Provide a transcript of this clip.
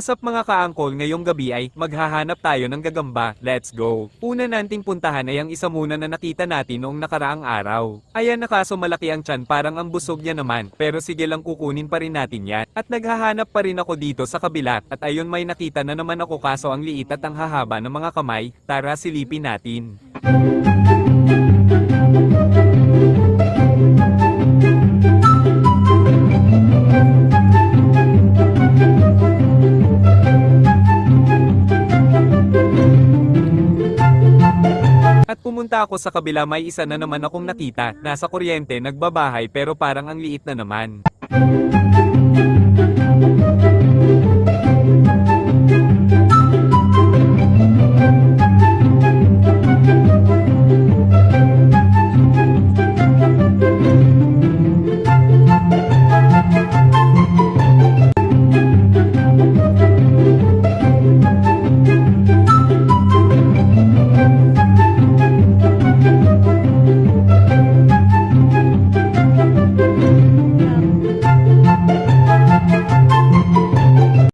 What's up mga kaangkol, ngayong gabi ay maghahanap tayo ng gagamba. Let's go! Una nating puntahan ay ang isa muna na nakita natin noong nakaraang araw. Ayan na kaso malaki ang tiyan parang ang busog niya naman, pero sige lang kukunin pa rin natin yan. At naghahanap pa rin ako dito sa kabila, at ayun may nakita na naman ako kaso ang liit at ang hahaba ng mga kamay, tara silipin natin. Pumunta ako sa kabila may isa na naman akong nakita, nasa kuryente, nagbabahay pero parang ang liit na naman.